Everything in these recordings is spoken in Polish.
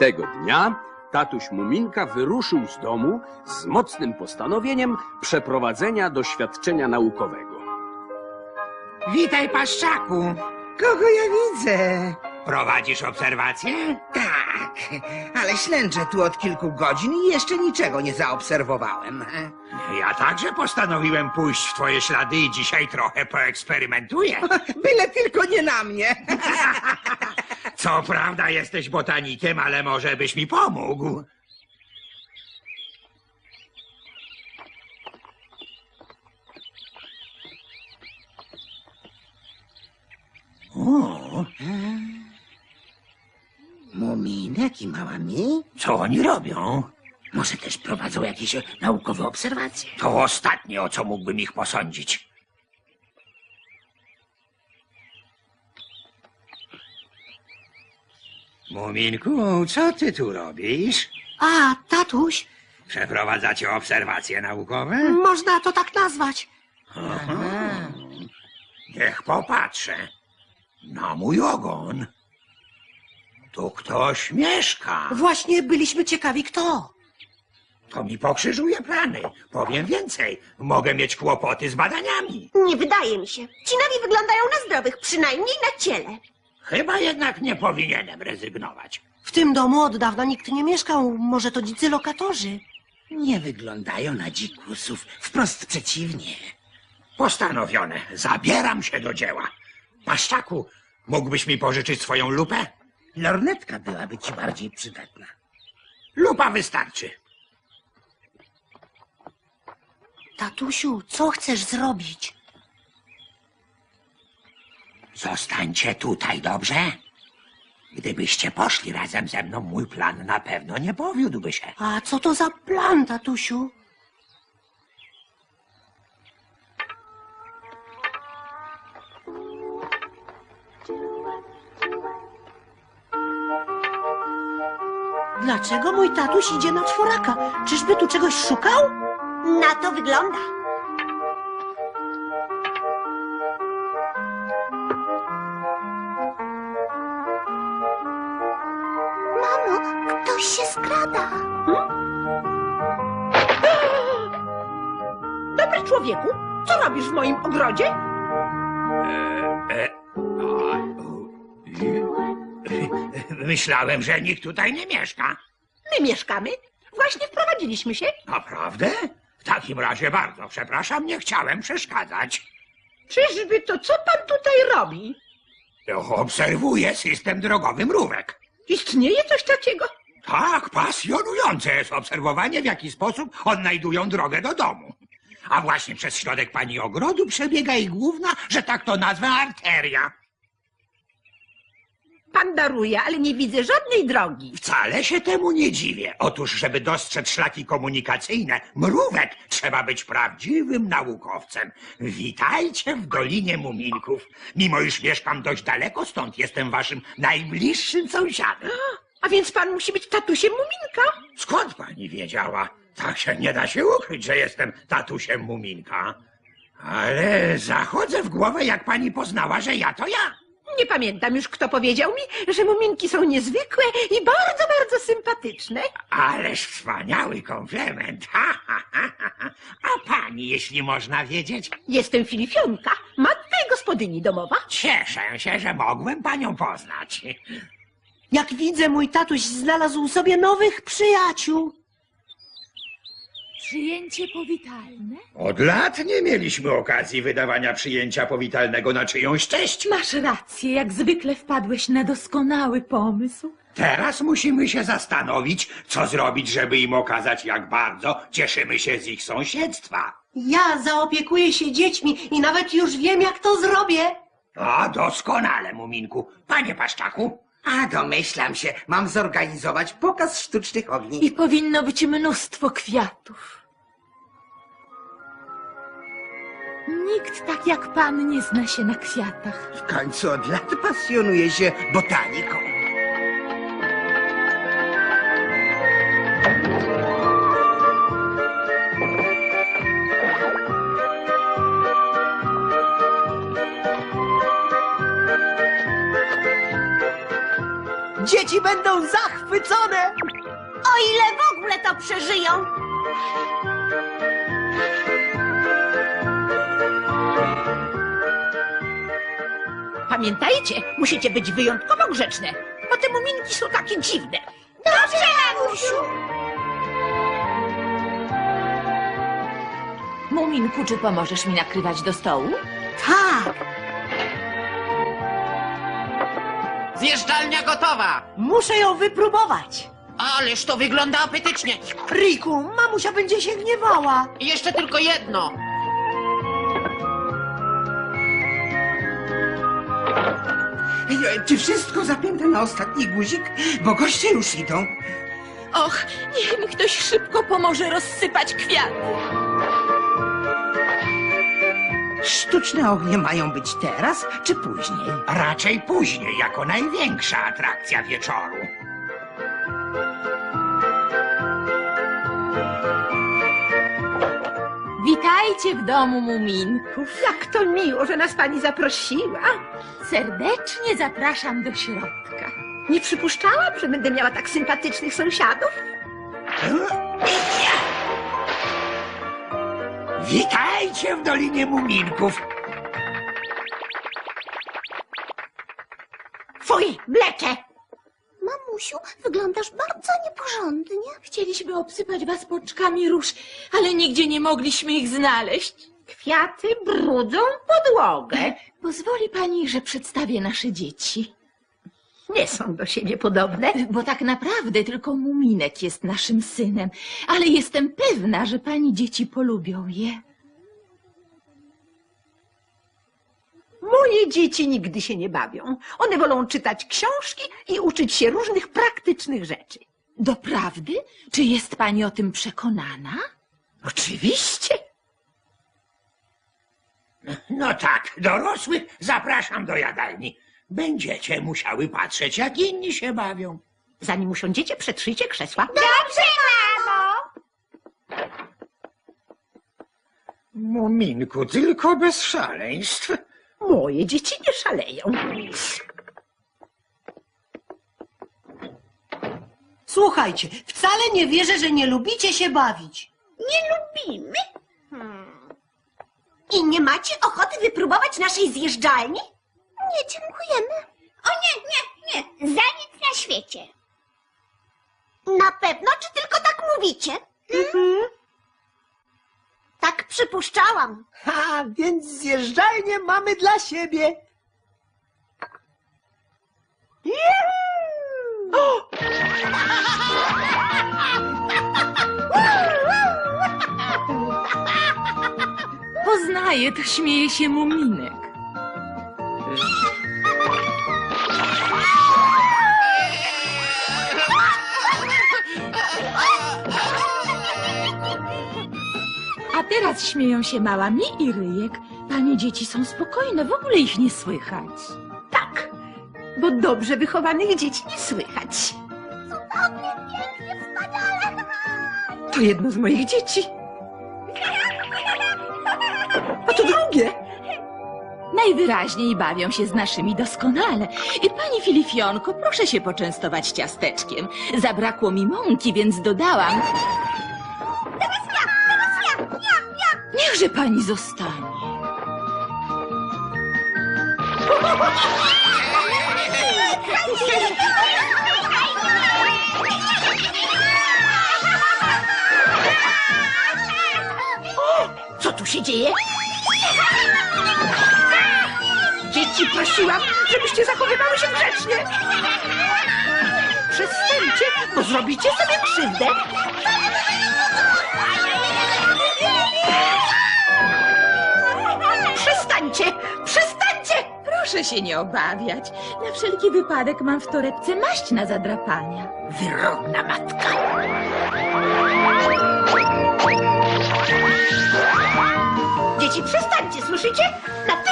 Tego dnia tatuś Muminka wyruszył z domu z mocnym postanowieniem przeprowadzenia doświadczenia naukowego. Witaj, paszczaku. Kogo ja widzę? Prowadzisz obserwacje? Tak, ale ślęczę tu od kilku godzin i jeszcze niczego nie zaobserwowałem. Ja także postanowiłem pójść w twoje ślady i dzisiaj trochę poeksperymentuję. Byle tylko nie na mnie. Co prawda jesteś botanikiem, ale może byś mi pomógł. O, Muminek i mała mi? co oni robią? Może też prowadzą jakieś naukowe obserwacje? To ostatnie, o co mógłbym ich posądzić. Muminku, co ty tu robisz? A, tatuś, Przeprowadzacie obserwacje naukowe? można to tak nazwać. Niech popatrzę. Na mój ogon. Tu ktoś mieszka. Właśnie byliśmy ciekawi kto. To mi pokrzyżuje plany. Powiem więcej. Mogę mieć kłopoty z badaniami. Nie wydaje mi się. Ci nowi wyglądają na zdrowych, przynajmniej na ciele. Chyba jednak nie powinienem rezygnować. W tym domu od dawna nikt nie mieszkał. Może to dzicy lokatorzy. Nie wyglądają na dzikusów, wprost przeciwnie. Postanowione. Zabieram się do dzieła. Paszczaku, mógłbyś mi pożyczyć swoją lupę? Lornetka byłaby ci bardziej przydatna. Lupa wystarczy. Tatusiu, co chcesz zrobić? Zostańcie tutaj, dobrze? Gdybyście poszli razem ze mną, mój plan na pewno nie powiódłby się. A co to za plan, tatusiu? Dlaczego mój tatuś idzie na czworaka? Czyżby tu czegoś szukał? Na to wygląda. Się skrada. Dobry człowieku, co robisz w moim ogrodzie? E, i- Myślałem, że nikt tutaj nie mieszka. My mieszkamy. Właśnie wprowadziliśmy się. Naprawdę? W takim razie bardzo przepraszam, nie chciałem przeszkadzać. Czyżby to co pan tutaj robi? Obserwuję system drogowy mrówek. Istnieje coś takiego? Tak, pasjonujące jest obserwowanie, w jaki sposób odnajdują drogę do domu. A właśnie przez środek pani ogrodu przebiega ich główna, że tak to nazwę, arteria. Pan daruje, ale nie widzę żadnej drogi. Wcale się temu nie dziwię. Otóż, żeby dostrzec szlaki komunikacyjne mrówek, trzeba być prawdziwym naukowcem. Witajcie w Dolinie Muminków. Mimo iż mieszkam dość daleko stąd, jestem waszym najbliższym sąsiadem. A więc pan musi być tatusiem Muminka? Skąd pani wiedziała? Tak się nie da się ukryć, że jestem tatusiem Muminka. Ale zachodzę w głowę, jak pani poznała, że ja to ja. Nie pamiętam już, kto powiedział mi, że Muminki są niezwykłe i bardzo, bardzo sympatyczne. Ależ wspaniały komplement. Ha, ha, ha, ha. A pani, jeśli można wiedzieć, Jestem Filifionka, matka i gospodyni domowa. cieszę się, że mogłem panią poznać. Jak widzę, mój tatuś znalazł sobie nowych przyjaciół. Przyjęcie powitalne? Od lat nie mieliśmy okazji wydawania przyjęcia powitalnego na czyjąś cześć. Masz rację, jak zwykle wpadłeś na doskonały pomysł. Teraz musimy się zastanowić, co zrobić, żeby im okazać, jak bardzo cieszymy się z ich sąsiedztwa. Ja zaopiekuję się dziećmi i nawet już wiem, jak to zrobię. A doskonale, Muminku. Panie Paszczaku, A domyślam się, mam zorganizować pokaz sztucznych ogni. I powinno być mnóstwo kwiatów. Nikt tak jak pan nie zna się na kwiatach. W końcu od lat pasjonuję się botaniką. Dzieci będą zachwycone! O ile w ogóle to przeżyją! Pamiętajcie, musicie być wyjątkowo grzeczne, bo te muminki są takie dziwne. Dobrze, mamusiu! Muminku, czy pomożesz mi nakrywać do stołu? Tak, Zjeżdżalnia gotowa! muszę ją wypróbować. Ależ to wygląda apetycznie! Riku, mamusia będzie się gniewała. I Jeszcze tylko jedno! E, Czy wszystko zapięte na ostatni guzik? Bo goście już idą. Och, niech mi ktoś szybko pomoże rozsypać kwiaty. Sztuczne ognie mają być teraz czy później? Raczej później, jako największa atrakcja wieczoru. Witajcie w domu muminków. Jak to miło, że nas pani zaprosiła. Serdecznie zapraszam do środka. Nie przypuszczałam, że będę miała tak sympatycznych sąsiadów. Witajcie w Dolinie Muminków. Fuj, mlecze! Mamusiu, wyglądasz bardzo nieporządnie. Chcieliśmy obsypać was pączkami róż, ale nigdzie nie mogliśmy ich znaleźć. Kwiaty brudzą podłogę. Pozwoli pani, że przedstawię nasze dzieci. Nie są do siebie podobne. Bo tak naprawdę tylko Muminek jest naszym synem, ale jestem pewna, że pani dzieci polubią je. Moje dzieci nigdy się nie bawią. One wolą czytać książki i uczyć się różnych praktycznych rzeczy. Doprawdy? Czy jest pani o tym przekonana? Oczywiście. No tak, dorosłych zapraszam do jadalni. Będziecie musiały patrzeć, jak inni się bawią. Zanim usiądziecie, przetrzyjcie krzesła. Dobrze, mamo! Muminku, tylko bez szaleństw. Moje dzieci nie szaleją. Słuchajcie, wcale nie wierzę, że nie lubicie się bawić. Nie lubimy? Hmm. I nie macie ochoty wypróbować naszej zjeżdżalni? Nie, dziękujemy. O nie, nie, nie. Za nic na świecie. Na pewno, czy tylko tak mówicie? Mhm. Tak przypuszczałam. Ha, więc zjeżdżalnię mamy dla siebie. Juhu! Poznaję, to śmieje się Muminek. A teraz śmieją się mała mi i Ryjek. Panie dzieci są spokojne, w ogóle ich nie słychać. Tak, bo dobrze wychowanych dzieci nie słychać. Cudownie, pięknie, wspaniale. To jedno z moich dzieci. Najwyraźniej bawią się z naszymi doskonale. I pani Filifionko, proszę się poczęstować ciasteczkiem. Zabrakło mi mąki, więc dodałam. Niechże pani zostanie. Co tu się dzieje? Dzieci, prosiłam, żebyście zachowywały się grzecznie. Przestańcie, bo zrobicie sobie krzywdę. Przestańcie, przestańcie! Proszę się nie obawiać. Na wszelki wypadek mam w torebce maść na zadrapania. Wyrodna matka. Dzieci, przestańcie, słyszycie? Natychmiast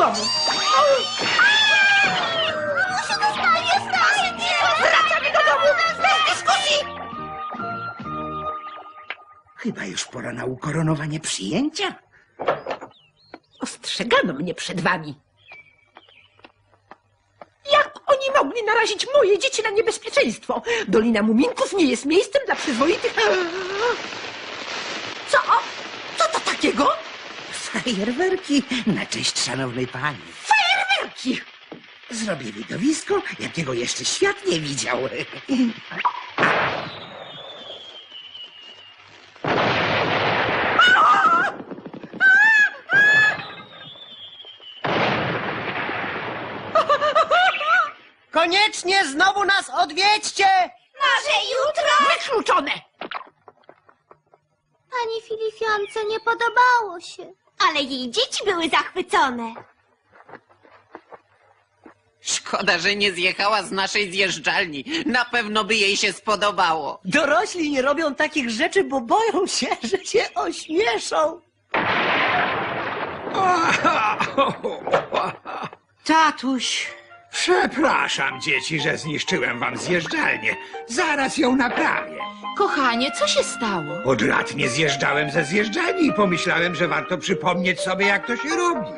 wracamy do domu. Wracamy do domu, bez dyskusji. Chyba już pora na ukoronowanie przyjęcia. Ostrzegano mnie przed wami. Jak oni mogli narazić moje dzieci na niebezpieczeństwo. Dolina Muminków nie jest miejscem dla przyzwoitych... Co? Co to takiego? Fajerwerki na cześć szanownej pani. Fajerwerki! Zrobię widowisko, jakiego jeszcze świat nie widział. Koniecznie znowu nas odwiedźcie! Może jutro? Wykluczone! Pani Filifionce nie podobało się. Ale jej dzieci były zachwycone. Szkoda, że nie zjechała z naszej zjeżdżalni. Na pewno by jej się spodobało. Dorośli nie robią takich rzeczy, bo boją się, że się ośmieszą. Tatuś, Przepraszam, dzieci, że zniszczyłem wam zjeżdżalnię. Zaraz ją naprawię. Kochanie, co się stało? Od lat nie zjeżdżałem ze zjeżdżalni i pomyślałem, że warto przypomnieć sobie, jak to się robi.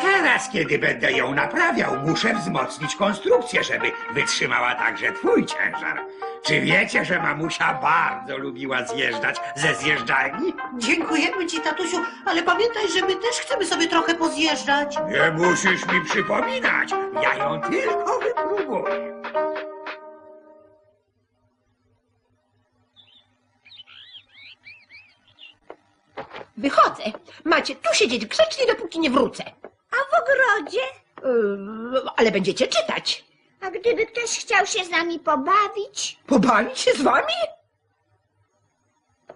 Teraz, kiedy będę ją naprawiał, muszę wzmocnić konstrukcję, żeby wytrzymała także twój ciężar. Czy wiecie, że mamusia bardzo lubiła zjeżdżać ze zjeżdżalni? dziękujemy ci, tatusiu, ale pamiętaj, że my też chcemy sobie trochę pozjeżdżać. Nie musisz mi przypominać. Ja ją tylko wypróbuję. Wychodzę. Macie tu siedzieć grzecznie, dopóki nie wrócę. A w ogrodzie? Yy, ale będziecie czytać. A gdyby ktoś chciał się z nami pobawić? Pobawić się z wami?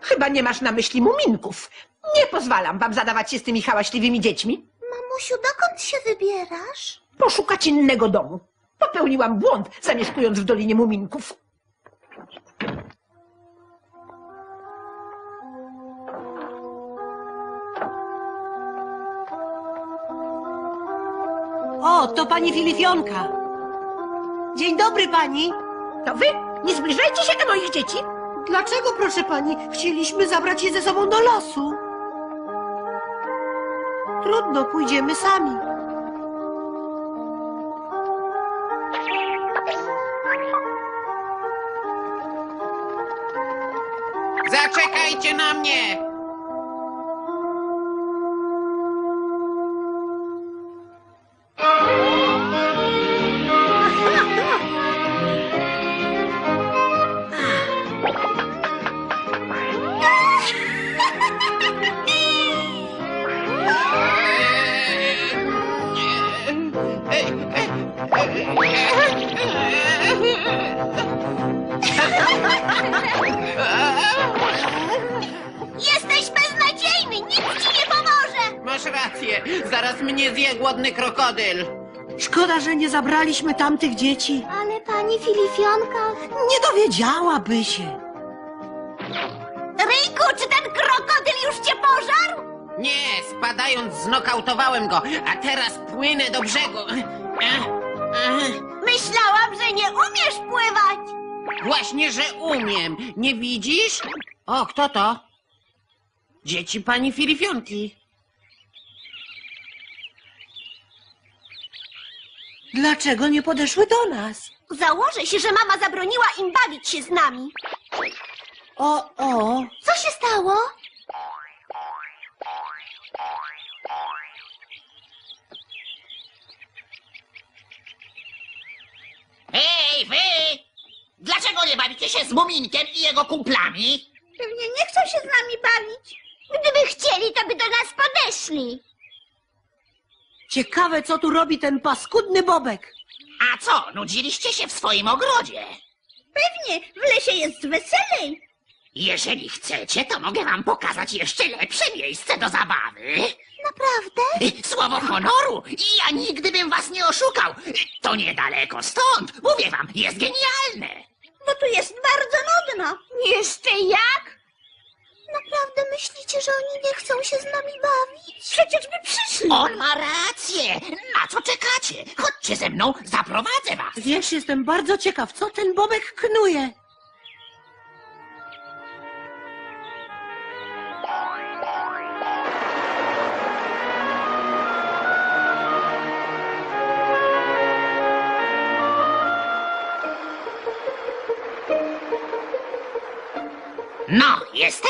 Chyba nie masz na myśli muminków. Nie pozwalam wam zadawać się z tymi hałaśliwymi dziećmi. Mamusiu, dokąd się wybierasz? Poszukać innego domu. Popełniłam błąd, zamieszkując w Dolinie Muminków. O, to pani Filifionka. Dzień dobry pani. To wy nie zbliżajcie się do moich dzieci. Dlaczego, proszę pani, chcieliśmy zabrać je ze sobą do lasu? Trudno, pójdziemy sami. Zaczekajcie na mnie! Zabraliśmy tamtych dzieci. Ale pani Filifionka... Nie dowiedziałaby się. Ryjku, czy ten krokodyl już cię pożarł? Nie, spadając znokautowałem go, a teraz płynę do brzegu. Ech, ech. Myślałam, że nie umiesz pływać! Właśnie, że umiem. Nie widzisz? O, kto to? Dzieci pani Filifionki. Dlaczego nie podeszły do nas? Założę się, że mama zabroniła im bawić się z nami. O, o. Co się stało? Hej, wy! Dlaczego nie bawicie się z Muminkiem i jego kumplami? Pewnie nie chcą się z nami bawić. Gdyby chcieli, to by do nas podeszli. Ciekawe, co tu robi ten paskudny bobek. A co, nudziliście się w swoim ogrodzie? Pewnie, w lesie jest weselej. Jeżeli chcecie, to mogę wam pokazać jeszcze lepsze miejsce do zabawy. Naprawdę? Słowo honoru! Ja nigdy bym was nie oszukał! To niedaleko stąd! Mówię wam, jest genialne! Bo tu jest bardzo nudno. Jeszcze jak? Naprawdę myślicie, że oni nie chcą się z nami bawić? Przecież by przyszli. On ma rację! Na co czekacie? Chodźcie ze mną, zaprowadzę was! Wiesz, jestem bardzo ciekaw, co ten bobek knuje.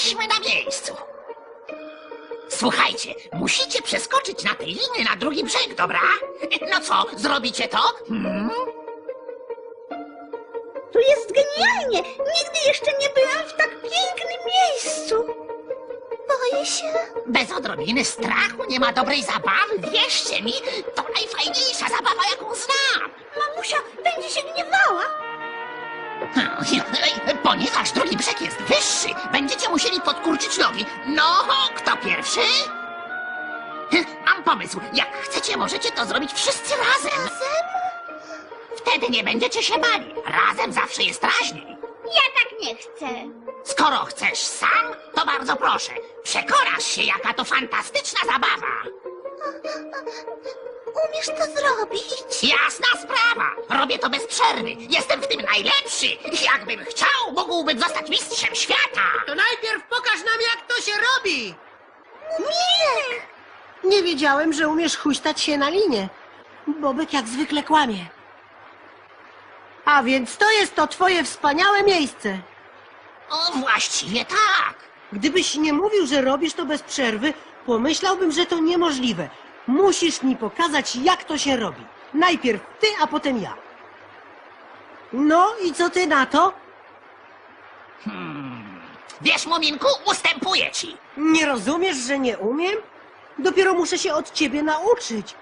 Jesteśmy na miejscu. Słuchajcie, musicie przeskoczyć na tej linii na drugi brzeg, dobra? No co, zrobicie to? Hmm? Tu jest genialnie! Nigdy jeszcze nie byłam w tak pięknym miejscu. Boję się. Bez odrobiny strachu nie ma dobrej zabawy, wierzcie mi, to najfajniejsza zabawa, jaką znam. Mamusia będzie się gniewała. Ponieważ drugi brzeg jest wyższy, będziecie musieli podkurczyć nogi. No, kto pierwszy? Mam pomysł. Jak chcecie, możecie to zrobić wszyscy razem. Wtedy nie będziecie się bali. Razem zawsze jest raźniej. Ja tak nie chcę. Skoro chcesz sam, to bardzo proszę. Przekonasz się, jaka to fantastyczna zabawa. Umiesz to zrobić? Jasna sprawa. Robię to bez przerwy. Jestem w tym najlepszy. Jakbym chciał, mógłbym zostać mistrzem świata. To najpierw pokaż nam, jak to się robi! Mirek! Nie wiedziałem, że umiesz huśtać się na linię. Bobek jak zwykle kłamie. A więc to jest to twoje wspaniałe miejsce. O, właściwie tak. Gdybyś nie mówił, że robisz to bez przerwy, pomyślałbym, że to niemożliwe. Musisz mi pokazać, jak to się robi. Najpierw ty, a potem ja. No i co ty na to? Wiesz, Muminku, ustępuję ci. Nie rozumiesz, że nie umiem? Dopiero muszę się od ciebie nauczyć.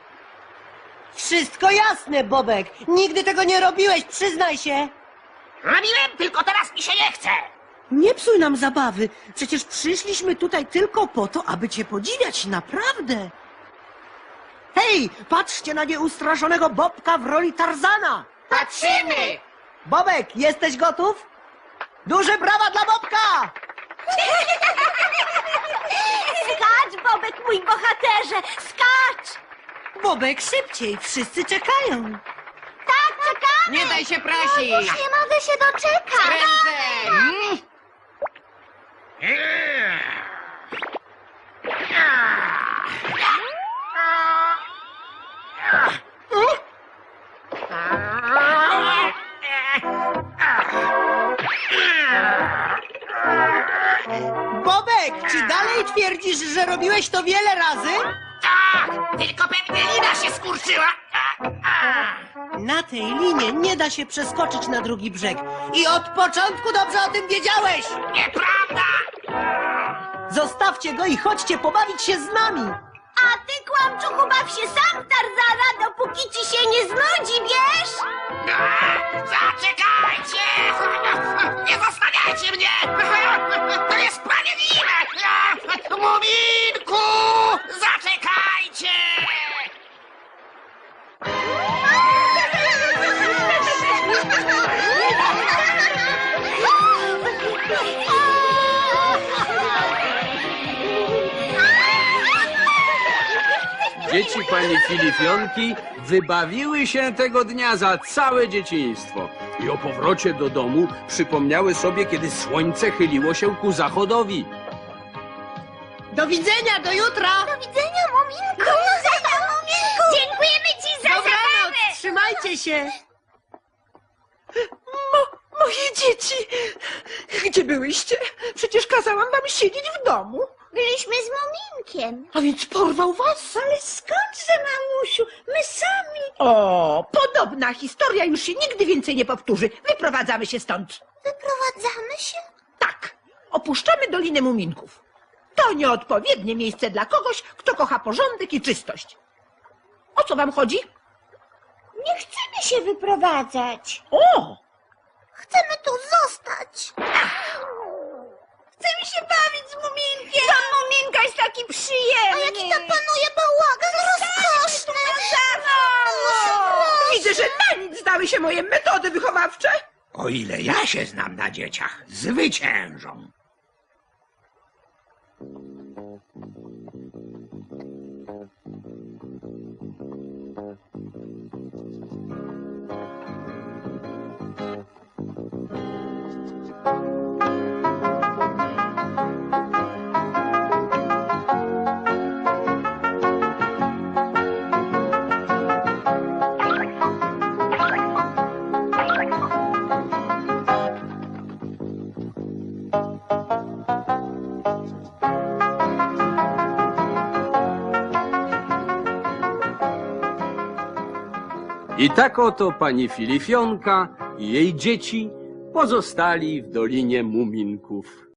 Wszystko jasne, Bobek. Nigdy tego nie robiłeś, przyznaj się. Robiłem, tylko teraz mi się nie chce. Nie psuj nam zabawy. Przecież przyszliśmy tutaj tylko po to, aby cię podziwiać, naprawdę. Hej, patrzcie na nieustraszonego Bobka w roli Tarzana. Patrzymy! Bobek, jesteś gotów? Duże brawa dla Bobka! Skacz, Bobek, mój bohaterze! Skacz! Bobek, szybciej, wszyscy czekają. Tak, czekamy! Nie daj się prosić! Już nie mogę się doczekać! Prędzej! Bobek, czy dalej twierdzisz, że robiłeś to wiele razy? Tak, tylko pewnie lina się skurczyła. A, a. Na tej linie nie da się przeskoczyć na drugi brzeg. I od początku dobrze o tym wiedziałeś! Nieprawda! Zostawcie go i chodźcie pobawić się z nami! A ty, kłamczuchu, baw się sam w Tarzana, dopóki ci się nie znudzi, wiesz? Zaczekajcie! Nie zostawiajcie mnie! To niesprawiedliwe! Muminku! Zaczekajcie! Dzieci pani Filipionki wybawiły się tego dnia za całe dzieciństwo i o powrocie do domu przypomniały sobie, kiedy słońce chyliło się ku zachodowi. Do widzenia, do jutra! Do widzenia, Muminku! Do widzenia, Muminku! Dziękujemy ci za zabawę! Trzymajcie się! Mo, moje dzieci! Gdzie byłyście? Przecież kazałam wam siedzieć w domu. Byliśmy z Muminkiem. A więc porwał was? Ale skądże, mamusiu? My sami. O, podobna historia już się nigdy więcej nie powtórzy. Wyprowadzamy się stąd. Wyprowadzamy się? Tak, opuszczamy Dolinę Muminków. To nieodpowiednie miejsce dla kogoś, kto kocha porządek i czystość. O co wam chodzi? Nie chcemy się wyprowadzać. O, Chcemy tu zostać. Chcemy się bawić z Muminkiem. Pan Muminka jest taki przyjemny. A jaki tam panuje bałagan rozkoszny. widzę, że na nic zdały się moje metody wychowawcze. O ile ja się znam na dzieciach, zwyciężą. I tak oto pani Filifionka i jej dzieci pozostali w Dolinie Muminków.